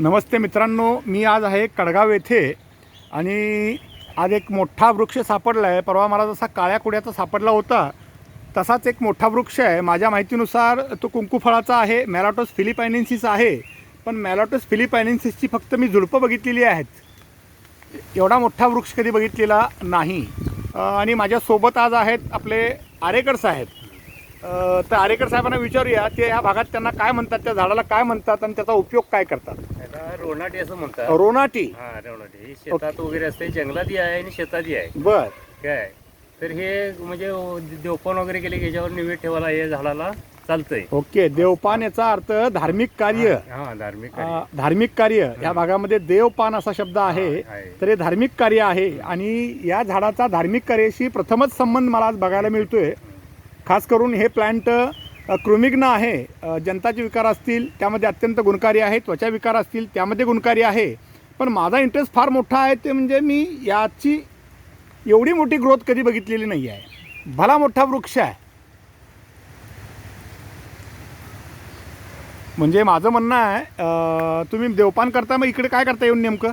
नमस्ते मित्रांनो मी आज आहे कडगाव येथे आणि आज एक मोठा वृक्ष सापडला आहे परवा मला जसा काळ्या कुड्याचा सापडला होता. तसाच एक मोठा वृक्ष आहे. माझ्या माहितीनुसार तो कुंकू फळाचा आहे मॅलाटोस फिलिपायनेन्सिस आहे. पण मॅलॉटोस फिलिपायनेन्सिसची फक्त मी झुडपं बघितलेली आहेत. एवढा मोठा वृक्ष कधी बघितलेला नाही. आणि माझ्यासोबत आज आहेत आपले आरेकर साहेब. तर आरेकर साहेबांना विचारूया ते ह्या भागात त्यांना काय म्हणतात त्या झाडाला काय म्हणतात आणि त्याचा उपयोग काय करतात? त्याला रोनाटी असं म्हणतात. रोनाटी? हा रोनाटी. ही शेतात वगैरे असते जंगलातही आहे आणि शेतातही आहे. बर. काय? तर हे म्हणजे देवपान वगैरे केले की याच्यावर निवेद ठेवायला हे झाडाला चालतंय. ओके देवपान याचा अर्थ धार्मिक कार्य. हा धार्मिक अ. धार्मिक कार्य. या भागामध्ये देवपान असा शब्द आहे आहे. तर हे धार्मिक कार्य आहे. आणि या झाडाचा धार्मिक कार्याशी प्रथमच संबंध मला आज बघायला मिळतोय. खास करून हे प्लांट कृमिग्न आहे. जनताचे विकार असतील त्यामध्ये अत्यंत गुणकारी आहे त्वचा विकार असतील त्यामध्ये गुणकारी आहे. पण माझा इंटरेस्ट फार मोठा आहे ते म्हणजे मी याची एवढी मोठी ग्रोथ कधी बघितलेली नाही आहे भला मोठा वृक्ष आहे. म्हणजे माझं म्हणणं आहे तुम्ही देवपान करता मग इकडे काय करता येऊन नेमकं?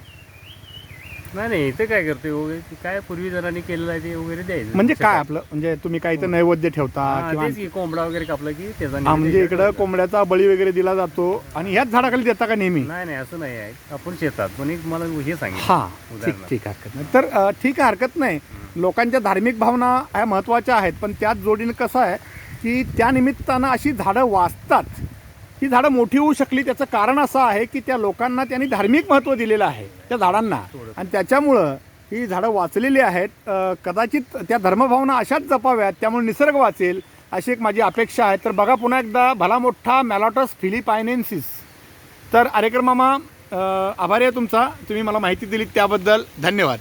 नाही नाही इथे काय करते वगैरे ते काय पूर्वी जणांनी केलेलं आहे ते वगैरे द्यायचं. म्हणजे काय आपलं? म्हणजे तुम्ही काही तर नैवेद्य ठेवता हा, किंवा तेच की कोंबडा वगैरे कापला की त्याचा हा म्हणजे. इकडं कोंबड्याचा बळी वगैरे दिला जातो. आणि ह्याच झाडाखाली देता का नेहमी? नाही नाही असं नाही आहे. आपण शेतात. पण एक मला हे सांगितलं. हा ठीक उदाहरणार्थ. ठीक हरकत नाही. तर अ, ठीक आहे हरकत नाही. लोकांच्या धार्मिक भावना ह्या महत्त्वाच्या आहेत. पण त्याच जोडीनं कसं आहे की त्या निमित्तानं अशी झाडं वाचतात. ही झाडं मोठी होऊ शकली. त्याचं कारण असं आहे की त्या लोकांना त्यांनी धार्मिक महत्त्व दिलेलं आहे त्या झाडांना. आणि त्याच्यामुळं ही झाडं वाचलेली आहेत. कदाचित त्या धर्मभावना अशाच जपाव्यात त्यामुळे निसर्ग वाचेल अशी एक माझी अपेक्षा आहे. तर बघा पुन्हा एकदा भला मोठा मॅलॉटस फिलिपायनेन्सिस. तर आरेकर मामा आभारी आहे तुमचा. तुम्ही मला माहिती दिली त्याबद्दल. धन्यवाद.